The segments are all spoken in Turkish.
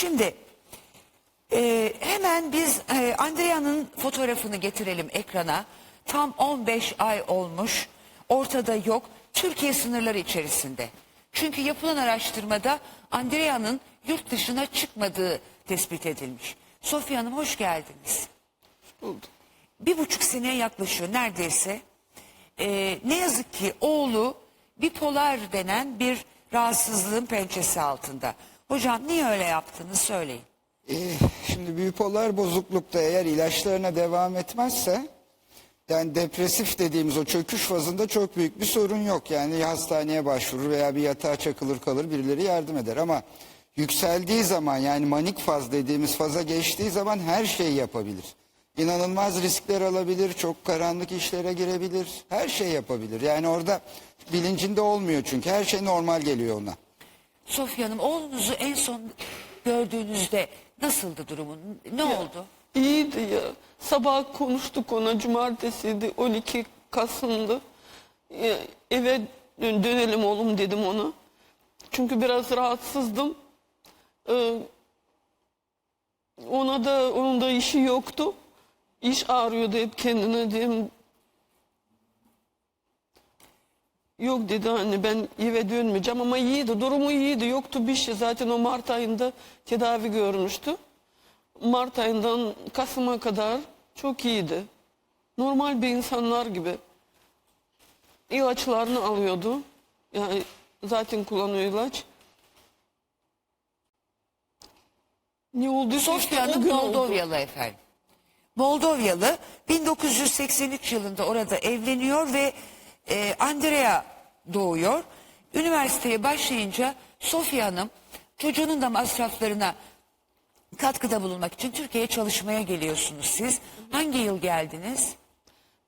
Şimdi e, hemen biz e, Andrea'nın fotoğrafını getirelim ekrana. Tam 15 ay olmuş. Ortada yok. Türkiye sınırları içerisinde. Çünkü yapılan araştırmada Andrea'nın yurt dışına çıkmadığı tespit edilmiş. Sofya Hanım hoş geldiniz. Buldum. Bir buçuk seneye yaklaşıyor neredeyse. E, ne yazık ki oğlu bipolar denen bir rahatsızlığın pençesi altında. Hocam niye öyle yaptığını söyleyin. Ee, şimdi bipolar bozuklukta eğer ilaçlarına devam etmezse yani depresif dediğimiz o çöküş fazında çok büyük bir sorun yok. Yani ya hastaneye başvurur veya bir yatağa çakılır kalır birileri yardım eder ama yükseldiği zaman yani manik faz dediğimiz faza geçtiği zaman her şeyi yapabilir. İnanılmaz riskler alabilir, çok karanlık işlere girebilir, her şey yapabilir. Yani orada bilincinde olmuyor çünkü her şey normal geliyor ona. Sofya Hanım oğlunuzu en son gördüğünüzde nasıldı durumun? Ne oldu? İyiydi ya. Sabah konuştuk ona cumartesiydi 12 Kasım'dı. Ya, eve dön- dönelim oğlum dedim ona. Çünkü biraz rahatsızdım. Ee, ona da onun da işi yoktu. İş ağrıyordu hep kendine dedim. Yok dedi anne ben eve dönmeyeceğim ama iyiydi durumu iyiydi yoktu bir şey zaten o Mart ayında tedavi görmüştü. Mart ayından Kasım'a kadar çok iyiydi. Normal bir insanlar gibi. İlaçlarını alıyordu. Yani zaten kullanıyor ilaç. Ne oldu? Sofya Hanım Moldovyalı efendim. Moldovyalı 1983 yılında orada evleniyor ve e, Andrea doğuyor. Üniversiteye başlayınca Sofya Hanım çocuğunun da masraflarına katkıda bulunmak için Türkiye'ye çalışmaya geliyorsunuz siz. Hangi yıl geldiniz?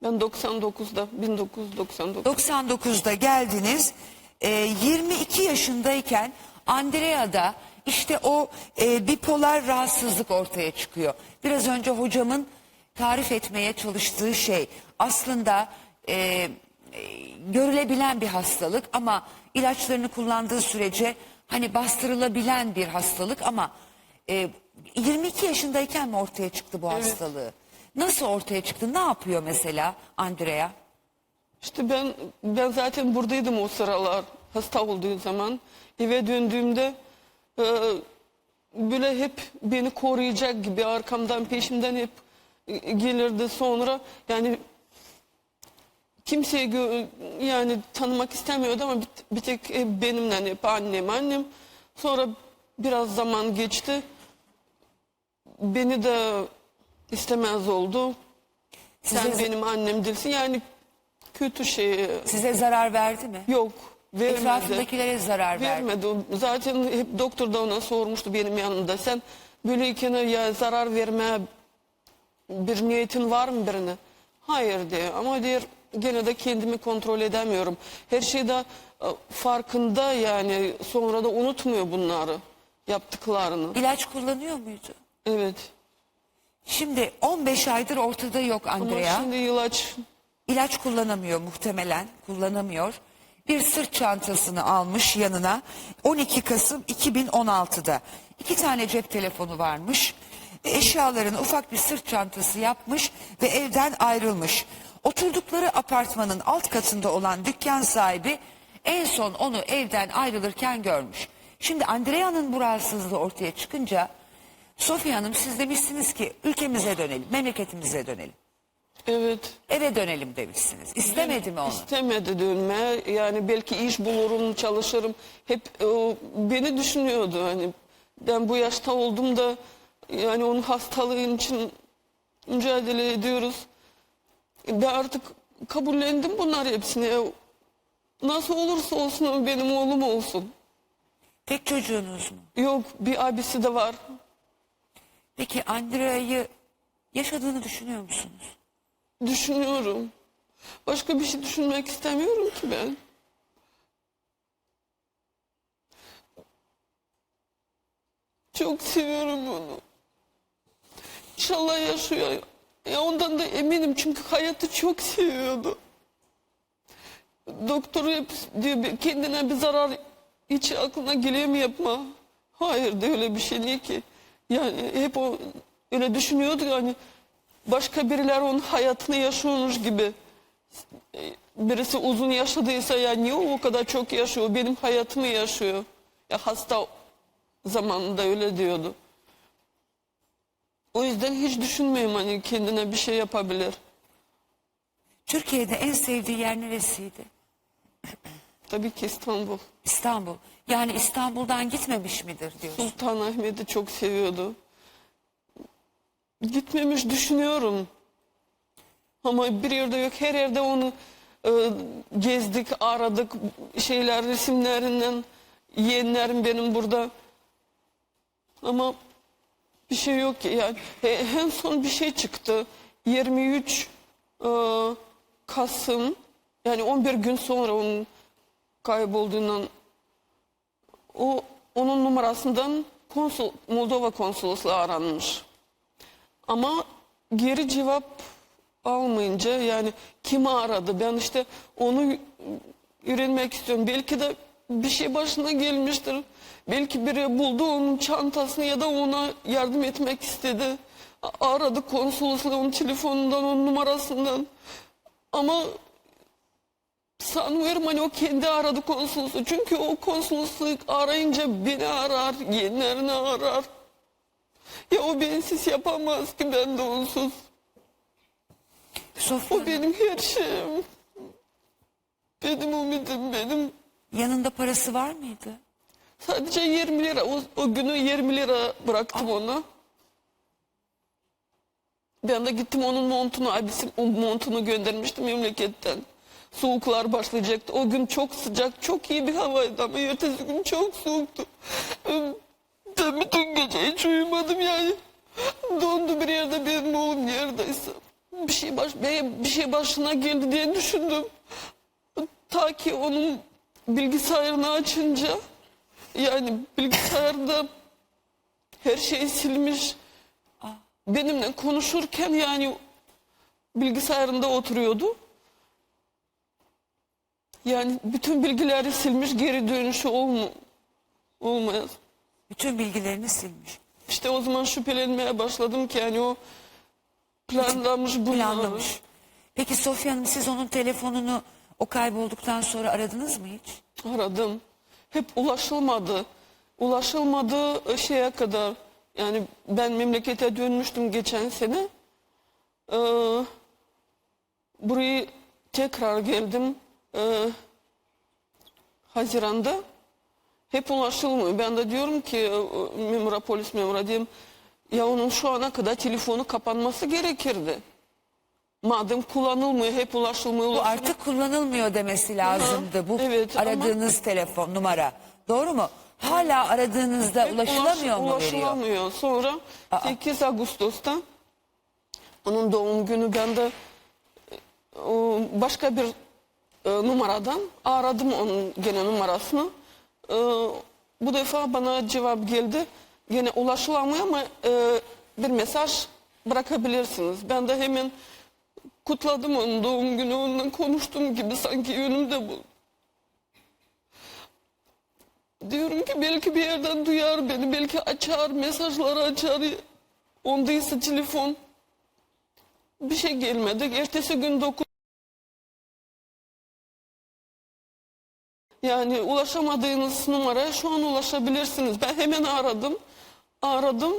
Ben 99'da 1999. 99'da geldiniz. Ee, 22 yaşındayken Andrea'da işte o e, bipolar rahatsızlık ortaya çıkıyor. Biraz önce hocamın tarif etmeye çalıştığı şey aslında e, e, görülebilen bir hastalık ama ilaçlarını kullandığı sürece hani bastırılabilen bir hastalık ama e, 22 yaşındayken mi ortaya çıktı bu hastalığı? Nasıl ortaya çıktı? Ne yapıyor mesela Andrea? İşte ben ben zaten buradaydım o sıralar hasta olduğu zaman. Eve döndüğümde e, böyle hep beni koruyacak gibi arkamdan peşimden hep e, gelirdi sonra yani kimseyi yani tanımak istemiyordu ama bir, bir tek benimle hep annem annem. Sonra biraz zaman geçti. Beni de istemez oldu. Sen Size- benim annem değilsin. Yani kötü şey Size zarar verdi mi? yok. Vermedi. Etrafındakilere zarar. Vermedi. O Zaten hep doktor da ona sormuştu benim yanımda. Sen böyleyken ya zarar verme bir niyetin var mı birine? Hayır diyor. Ama diyor gene de kendimi kontrol edemiyorum. Her şeyde e, farkında yani sonra da unutmuyor bunları yaptıklarını. İlaç kullanıyor muydu? Evet. Şimdi 15 aydır ortada yok Ama Andrea. şimdi ilaç İlaç kullanamıyor muhtemelen. Kullanamıyor. Bir sırt çantasını almış yanına. 12 Kasım 2016'da. İki tane cep telefonu varmış. Eşyalarını ufak bir sırt çantası yapmış ve evden ayrılmış. Oturdukları apartmanın alt katında olan dükkan sahibi en son onu evden ayrılırken görmüş. Şimdi Andrea'nın bu rahatsızlığı ortaya çıkınca Sofya Hanım siz demişsiniz ki ülkemize dönelim, memleketimize dönelim. evet. Eve dönelim demişsiniz. İstemedi mi onu? İstemedi dönme. Yani belki iş bulurum, çalışırım. Hep o, beni düşünüyordu. Hani ben bu yaşta oldum da yani onun hastalığın için mücadele ediyoruz. Ben artık kabullendim bunlar hepsini. Nasıl olursa olsun benim oğlum olsun. Tek çocuğunuz mu? Yok bir abisi de var. Peki Andrea'yı yaşadığını düşünüyor musunuz? Düşünüyorum. Başka bir şey düşünmek istemiyorum ki ben. Çok seviyorum onu. İnşallah yaşıyor. Ya ondan da eminim çünkü hayatı çok seviyordu. Doktor hep diyor "Bir- kendine bir zarar hiç aklına geliyor mu yapma. Hayır de öyle bir şey değil ki. Yani hep o öyle düşünüyordu yani başka biriler onun hayatını yaşıyormuş gibi. Birisi uzun yaşadıysa ya niye o kadar çok yaşıyor? Benim hayatımı yaşıyor. Ya hasta zamanında öyle diyordu. O yüzden hiç düşünmüyorum hani kendine bir şey yapabilir. Türkiye'de en sevdiği yer neresiydi? Tabii ki İstanbul. İstanbul. Yani İstanbul'dan gitmemiş midir diyorsun? Sultanahmet'i çok seviyordu. Gitmemiş düşünüyorum. Ama bir yerde yok. Her yerde onu e, gezdik, aradık. Şeyler, resimlerinden yeğenlerim benim burada. Ama bir şey yok ki. Yani E, en son bir şey çıktı. 23 e, Kasım yani 11 gün sonra onun kaybolduğundan o onun numarasından konsul Moldova konsolosluğu aranmış. Ama geri cevap almayınca yani kimi aradı? Ben işte onu öğrenmek istiyorum. Belki de bir şey başına gelmiştir. Belki biri buldu onun çantasını ya da ona yardım etmek istedi. Aradı konsolosluğun telefonundan, onun numarasından. Ama Sanmıyorum hani o kendi aradı konsolosu. Çünkü o konsolosluk arayınca beni arar, yeğenlerini arar. Ya o bensiz yapamaz ki ben de onsuz. Sofya O benim her şeyim. Benim ümidim, benim yanında parası var mıydı? sadece 20 lira. O, o günü 20 lira bıraktım ona. Ben de gittim onun montunu, abisi o montunu göndermiştim memleketten. Soğuklar başlayacaktı. O gün çok sıcak, çok iyi bir havaydı ama ertesi gün çok soğuktu. Ben bütün gece hiç uyumadım yani. Dondu bir yerde benim oğlum neredeyse. Bir şey baş, bir şey başına geldi diye düşündüm. Ta ki onun bilgisayarını açınca yani bilgisayarda her şey silmiş. Benimle konuşurken yani bilgisayarında oturuyordu. Yani bütün bilgileri silmiş geri dönüşü olmu olmaz. Bütün bilgilerini silmiş. İşte o zaman şüphelenmeye başladım ki yani o planlamış bunları. Planlamış. Peki Sofya Hanım siz onun telefonunu o kaybolduktan sonra aradınız mı hiç? Aradım. Hep ulaşılmadı. Ulaşılmadı şeye kadar. Yani ben memlekete dönmüştüm geçen sene. Ee, burayı tekrar geldim. Ee, Haziran'da. Hep ulaşılmıyor. Ben de diyorum ki e, memura, polis memura diyeyim. Ya onun şu ana kadar telefonu kapanması gerekirdi. Madem kullanılmıyor, hep ulaşılmıyor. Bu ulaşılmıyor. artık kullanılmıyor demesi lazımdı. Bu Evet, ama- aradığınız telefon numara. Doğru mu? Hala aradığınızda Hep ulaşılamıyor ulaş- mu veriyor? Ulaşılamıyor. Sonra 8 Ağustos'ta onun doğum günü ben de başka bir e, numaradan aradım onun gene numarasını. E, bu defa bana cevap geldi. Gene ulaşılamıyor ama e, bir mesaj bırakabilirsiniz. Ben de hemen kutladım onun doğum günü. Onunla konuştum gibi sanki önümde bu. Diyorum ki belki bir yerden duyar beni, belki açar, mesajları açar. Ondaysa telefon. Bir şey gelmedi. Ertesi gün dokuz. Yani ulaşamadığınız numaraya şu an ulaşabilirsiniz. Ben hemen aradım. Aradım.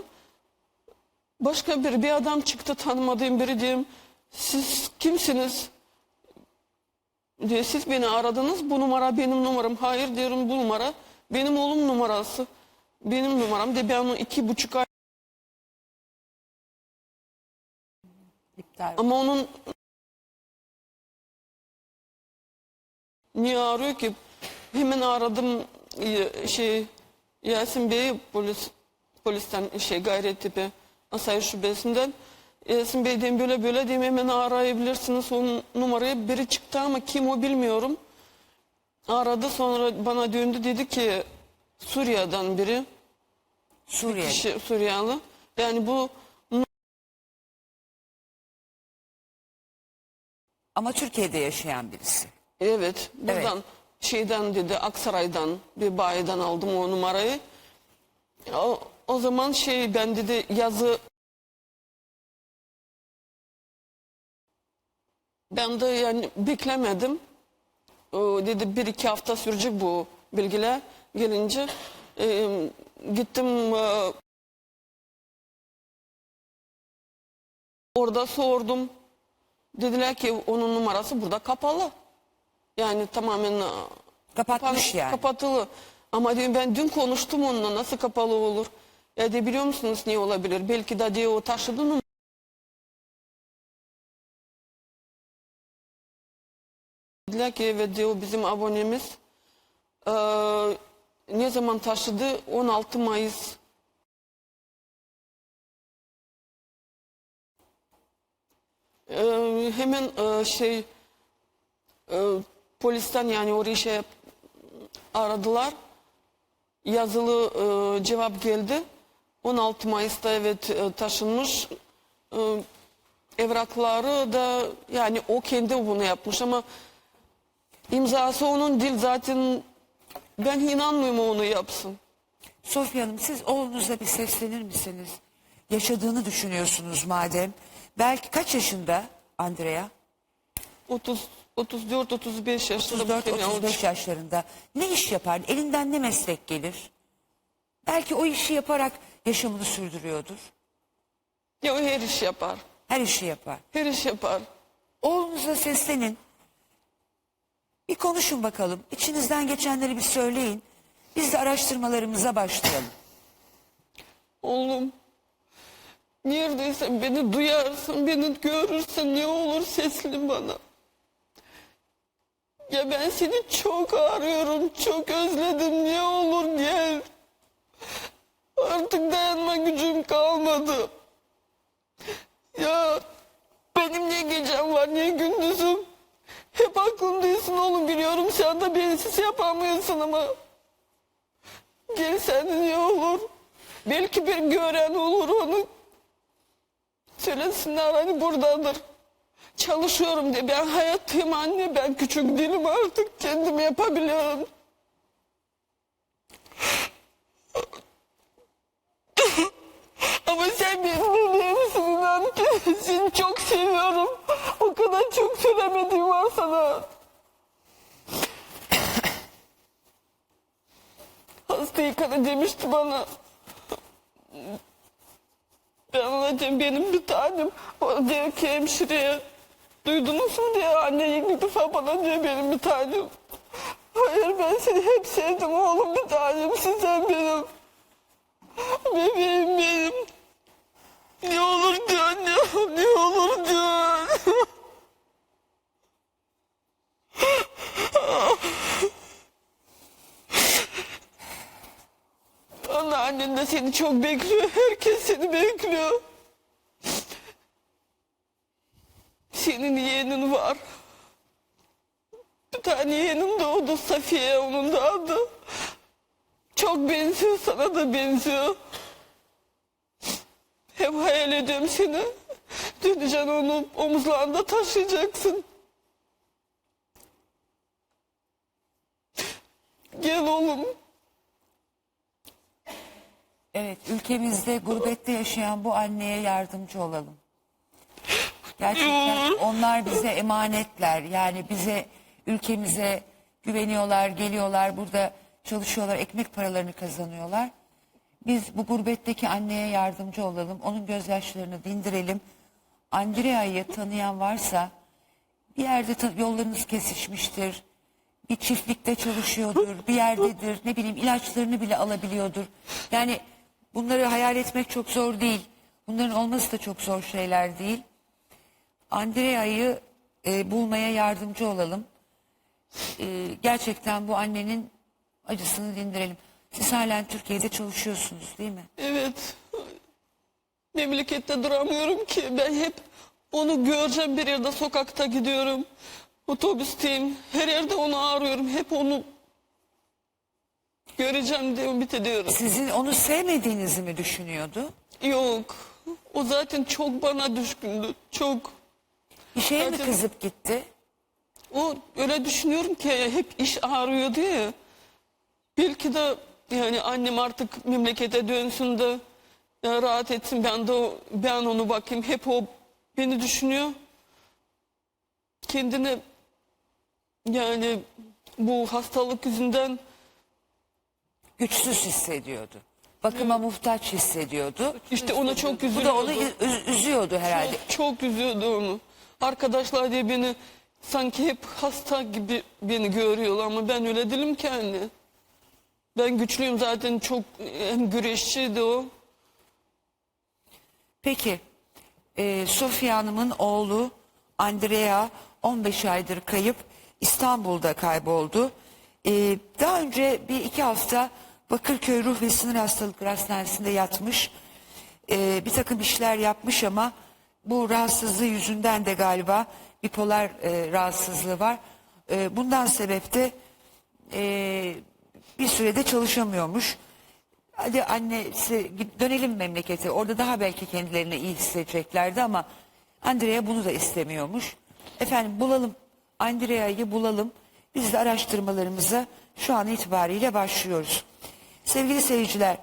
Başka bir, bir adam çıktı tanımadığım biri diyeyim. Siz kimsiniz? diye siz beni aradınız bu numara benim numaram hayır diyorum bu numara benim oğlum numarası benim numaram de ben onu iki buçuk ay İptal. ama onun niye arıyor ki hemen aradım e, şey Yasin Bey polis polisten şey Gayrettepe Asayiş Şubesi'nden Yasin Bey diyeyim böyle böyle diyeyim hemen arayabilirsiniz onun numarayı biri çıktı ama kim o bilmiyorum aradı sonra bana döndü dedi ki Suriye'den biri Suriye. kişi Suriyeli yani bu Ama Türkiye'de yaşayan birisi. Evet, buradan şeyden dedi Aksaray'dan bir bayiden aldım o numarayı. O, o zaman şey ben dedi yazı ben de yani beklemedim. O dedi bir iki hafta sürecek bu bilgiler gelince e, gittim e, orada sordum. Dediler ki onun numarası burada kapalı. Yani tamamen e, Kapatmış Kapan- yani. Kapatılı. Ama diyor ben dün konuştum onunla nasıl kapalı olur? Ya de biliyor musunuz niye olabilir? Belki de diyor o taşıdı mı? Dediler ki evet diyor bizim abonemiz. Ee, ne zaman taşıdı? 16 Mayıs. Ee, hemen e, şey e, polisten yani oraya şey aradılar. Yazılı e, cevap geldi. 16 Mayıs'ta evet e, taşınmış. E, evrakları da yani o kendi bunu yapmış ama imzası onun değil zaten ben inanmıyorum onu yapsın. Sofya Hanım siz oğlunuza bir seslenir misiniz? Yaşadığını düşünüyorsunuz madem. Belki kaç yaşında Andrea? 30 34 35 yaşında bir tane olacak. 34-35 yaşlarında. Ne iş yapar? Elinden ne meslek gelir? Belki o işi yaparak yaşamını sürdürüyordur. Ya o her iş yapar. Her işi yapar. Her iş yapar. Oğlunuza seslenin. Bir konuşun bakalım. İçinizden geçenleri bir söyleyin. Biz de araştırmalarımıza başlayalım. Oğlum neredeyse beni duyarsın, beni görürsen ne olur sesli bana. Ya ben seni çok arıyorum, çok özledim. Ne olur gel. Artık dayanma gücüm kalmadı. Ya benim ne gecem var ne gündüzüm. Hep aklımdaysın oğlum biliyorum sen de bensiz yapamıyorsun ama. Gel sen de ne olur. Belki bir gören olur onu. Söylesinler hani buradadır. Çalışıyorum diye ben hayattayım anne ben küçük değilim artık kendim yapabiliyorum. Ama sen benim bebeğimsin inan seni çok seviyorum. O kadar çok söylemediğim var sana. Hasta yıkanı demişti bana. Ben anlatayım benim bir tanem. O diyor ki hemşireye. Duydunuz mu diye anne ilk defa bana diyor benim bir tanem. Hayır ben seni hep sevdim oğlum bir tanemsin sen benim. Bebeğim benim. Ne olur diyor anne ne olur diyor. Anneannen de seni çok bekliyor. Herkes seni bekliyor. Senin yeğenin var. Bir tane yeğenin doğdu Safiye onun da adı. Çok benziyor sana da benziyor. Hep hayal ediyorum seni. Döneceksin onu omuzlarında taşıyacaksın. Gel oğlum. Evet, ülkemizde gurbette yaşayan bu anneye yardımcı olalım. Gerçekten onlar bize emanetler. Yani bize, ülkemize güveniyorlar, geliyorlar, burada çalışıyorlar, ekmek paralarını kazanıyorlar. Biz bu gurbetteki anneye yardımcı olalım, onun gözyaşlarını dindirelim. Andrea'yı tanıyan varsa bir yerde yollarınız kesişmiştir. Bir çiftlikte çalışıyordur, bir yerdedir, ne bileyim ilaçlarını bile alabiliyordur. Yani bunları hayal etmek çok zor değil. Bunların olması da çok zor şeyler değil. Andrea'yı e, bulmaya yardımcı olalım. E, gerçekten bu annenin acısını dindirelim. Siz halen Türkiye'de çalışıyorsunuz değil mi? Evet. Memlekette duramıyorum ki. Ben hep onu göreceğim bir yerde sokakta gidiyorum. Otobüsteyim. Her yerde onu arıyorum. Hep onu göreceğim diye ümit ediyorum. Sizin onu sevmediğinizi mi düşünüyordu? Yok. O zaten çok bana düşkündü. Çok. Bir şeye mi Zaten- kızıp gitti? O öyle düşünüyorum ki hep iş arıyor diye. Belki de yani annem artık memlekete dönsün de e, rahat etsin ben de o- ben onu bakayım hep o beni düşünüyor kendine yani bu hastalık yüzünden Güçsüz hissediyordu. Bakıma muhtaç hissediyordu. işte ona çok Bu üzülüyordu. da onu üz- üzüyordu herhalde. Çok, çok üzüyordu onu. Arkadaşlar diye beni sanki hep hasta gibi beni görüyorlar ama ben öyle değilim ki anne. Ben güçlüyüm zaten çok hem güreşçiydi o. Peki, e, Sofya Hanım'ın oğlu Andrea 15 aydır kayıp İstanbul'da kayboldu. E, daha önce bir iki hafta Bakırköy Ruh ve Sinir Hastalıkları Hastanesi'nde yatmış. E, bir takım işler yapmış ama bu rahatsızlığı yüzünden de galiba bipolar e, rahatsızlığı var. E, bundan sebep de e, bir sürede çalışamıyormuş. Hadi git- dönelim memlekete. Orada daha belki kendilerini iyi hissedeceklerdi ama Andrea bunu da istemiyormuş. Efendim bulalım. Andrea'yı bulalım. Biz de araştırmalarımıza şu an itibariyle başlıyoruz. Sevgili seyirciler,